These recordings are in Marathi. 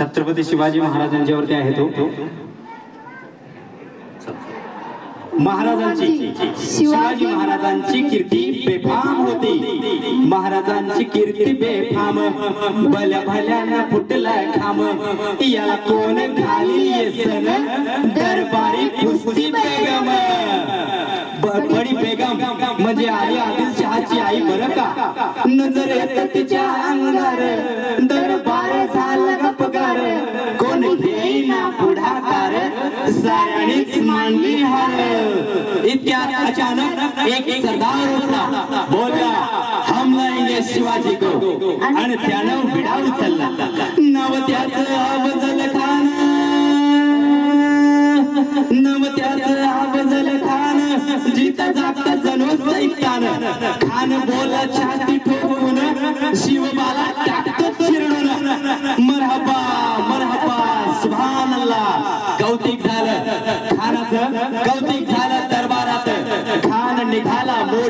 छत्रपती शिवाजी महाराजांच्यावरती आहे तो. महाराजांची शिवाजी महाराजांची कीर्ती बेफाम होती. महाराजांची कीर्ती बेफाम भल्या भल्याना फुटला खाम. याला कोण घाली येसन दरबारी कुस्ती बेगम. ब- बडी बेगम म्हणजे आई आदिल शहाची आई बरं का? नजर येत तिच्या अंगणार दरबार कोण घेईना पुढाकार? सारणीच मानली हार. इतक्यात अचानक एक सरदार होता. बोलला हम लाएंगे शिवाजी को. आणि त्यानं विडा उचलला नव नवत्याचं अफजल खान. नव नवत्याचं अफजल खान. जिथं जागता जणू सैतान खान बोला छाती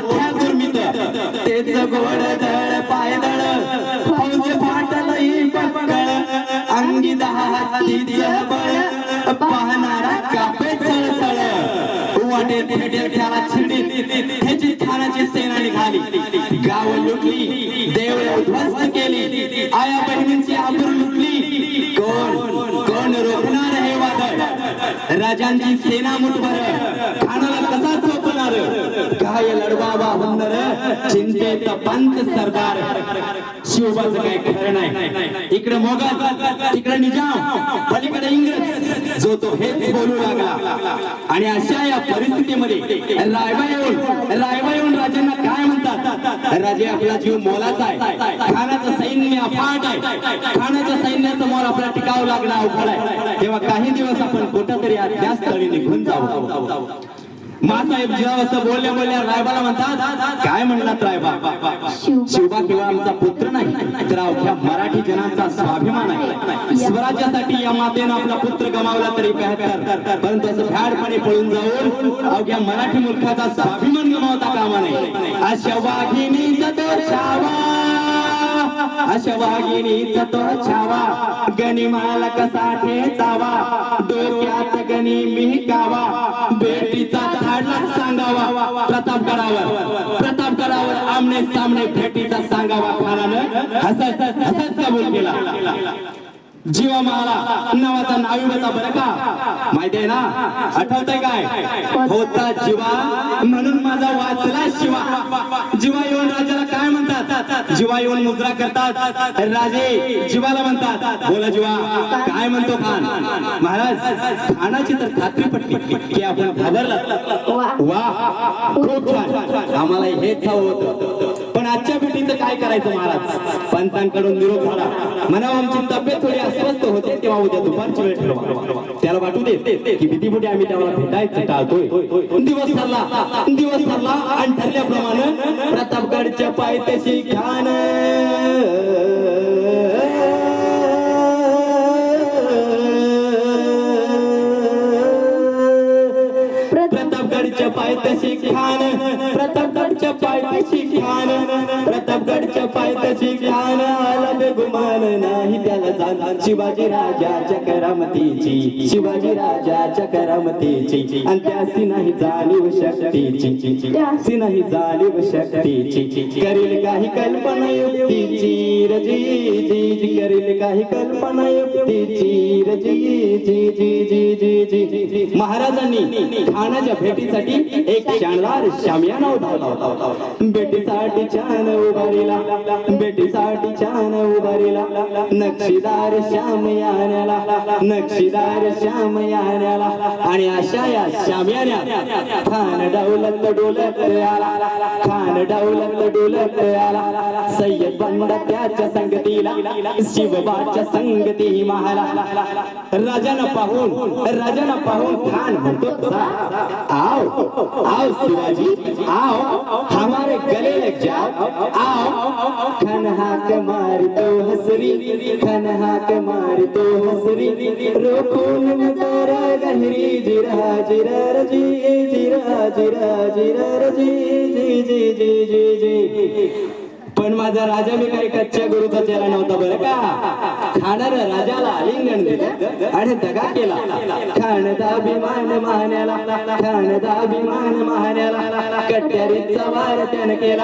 निघाला मोठ्या गुरमीत तेच गोड दळ पायदळ फौज फाटलही पकड. अंगी दहा हत्तीचं बळ. पाहणारा कापे चळचळ. वाटे भेटेल त्याला छिडी त्याची ठाण्याची सेना निघाली गाव लुटली. देव उद्ध्वस्त केली. आया बहिणींची आबर लुटली. कोण? कोण रोखणार हे वादळ? राजांची सेना मुठभर. खानाला कसा काय लढवावा हुंदर चिंतेत पंत सरदार. शिवबाचं काय खरं नाही. इकडे मोगल तिकडे निजाम पलीकडे इंग्रज. जो तो हेच बोलू लागला. आणि अशा या परिस्थितीमध्ये रायबा येऊन रायबा येऊन राजांना काय म्हणतात? राजे आपला जीव मोलाचा आहे. खानाचं सैन्य अफाट आहे. खानाच्या सैन्यासमोर आपला टिकाव लागणं अवघड आहे. तेव्हा काही दिवस आपण कुठं तरी अध्यास्थळी निघून जाऊ मासाहेब जेव्हा असं बोलल्या बोलल्या रायबाला म्हणतात काय म्हणतात रायबा? शिवबा केवळ आमचा पुत्र नाही तर अवघ्या मराठी जनांचा स्वाभिमान आहे. स्वराज्यासाठी या मातेनं आपला पुत्र गमावला तरी बेहतर परंतु असं भ्याडपणे पळून जाऊन अवघ्या मराठी मुलखाचा स्वाभिमान गमावता कामा नाही अशा वाघिणीचा तो छावा. अशा वाघिणीचा तो छावा. गणी गनिमाला कसा ठेचावा डोक्यात गणी मी गावा बेटीचा धाडला सांगावा. प्रताप करावर प्रताप करावर आमने सामने भेटीचा सांगावा खानानं हसत हसत कबूल केला. जीवा मला नावाचा नावी बरं का? माहितीये ना? आठवतंय काय? होता जीवा म्हणून माझा वाचला शिवा. जीवा येऊन राजाला जीवा येऊन मुद्रा करतात. राजे जीवाला म्हणतात. बोला जीवा काय म्हणतो खान महाराज खानाची तर खात्री पटली की आपण घाबरला वा. खूप छान. आम्हाला हेच हवं होतं. पण आजच्या भेटीचं काय करायचं महाराज? पंतांकडून निरोप झाला म्हणावं आमची तब्येत थोडी अस्वस्थ होते तेव्हा उद्या दुपारची वेळ ठरवा. त्याला वाटू दे की भीतीपुढे आम्ही त्याला भेटायचं टाळतोय. दिवस ठरला. दिवस ठरला आणि ठरल्याप्रमाणे प्रतापगडच्या पायथ्याशी खान प्रतापगडच्या पायथ्याशी खान प्रतापगडच्या पायथ्याशी खान प्रतापगडच्या पायथ्याशी घ्यान शिवाजी राजाच्या करामतीची शिवाजी राजाच्या करामतीची आणि त्यासी नाही जाणीव शक्तीची त्यासी नाही जाणीव शक्तीची. करील काही कल्पना युक्तीची रजी जी जी करील काही कल्पना युक्तीची रजी जी जी जी जी जी जी. महाराजांनी ठाण्याच्या भेटीसाठी एक शानदार शामियाना उभारला होता. भेटीसाठी छान उभारीला भेटीसाठी छान उभारीला. नक्षीदार शामयान्याला नक्षीदार शामयान्याला आणि अशा या शामयान्या खान डौलत डोलत आला खान डौलत डोलत आला. सय्यद बंद त्याच्या संगतीला शिवबाच्या संगती महाला. राजन पाहून राजन पाहून खान म्हणतो आओ आओ शिवाजी आओ हमारे गले लग जाओ आओ. खन हाक मार तो हसरी खन हाक मार तो हसरी रोखून नजारा गहरी जिरा जिरा रजी जिरा जिरा जिरा रजी जी जी जी जी जी। पण माझा राजा मी काही कच्च्या गुरुचा चेहरा नव्हता बरं का. खाणार राजाला लिंगण दिलं आणि दगा केला. खाणदा अभिमान माहण्याला खाणदा अभिमान माहण्याला. कट्यारीचा वार त्यानं केला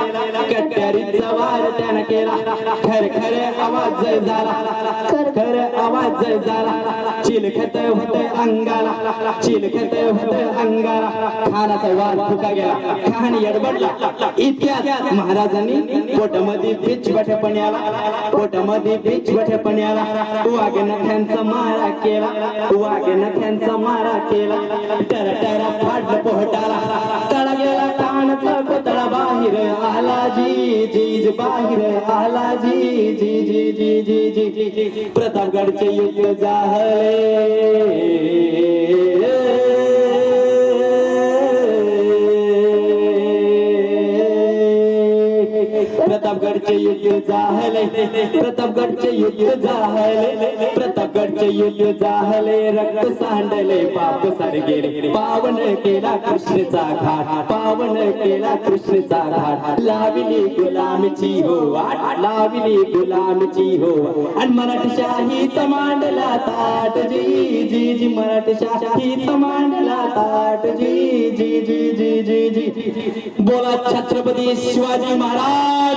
कट्यारीचा वार त्यानं केला. खर खरे आवाज झाला. खर खर आवाज जय झाला चिलखत होत अंगाला. चिलखत होत अंगाला. खानाचा वार फुका गेला. खान यडबडला इतक्यात महाराजांनी पोटमध्ये बीच बठपण्याला पोटमध्ये बीच बठपण्याला वाघ नख्यांचा मारा केला. वाघ नख्यांचा मारा केला. टर टर फाडलं पोहटाला. तळा पुतळा बाहेर आला जी जी बाहेर आला जी जी जी जी जी जी जी जी प्रतापगडचे युद्ध झाले. प्रतापगडचे युद्ध झाले. प्रतापगडचे युद्ध झाले. प्रतापगडचे युद्ध झाले. रक्त सांडले. पाप सरगेले पावन केला कृष्णचा घाट. पावन केला कृष्णचा घाट. लाविली गुलामची हो वाट. लाविली गुलामची हो आणि मराठशाहीचा मांडला ताट. जी जी जी मराठशाहीचा मांडला ताट. जी जी जी जी जी जी. बोला छत्रपती शिवाजी महाराज.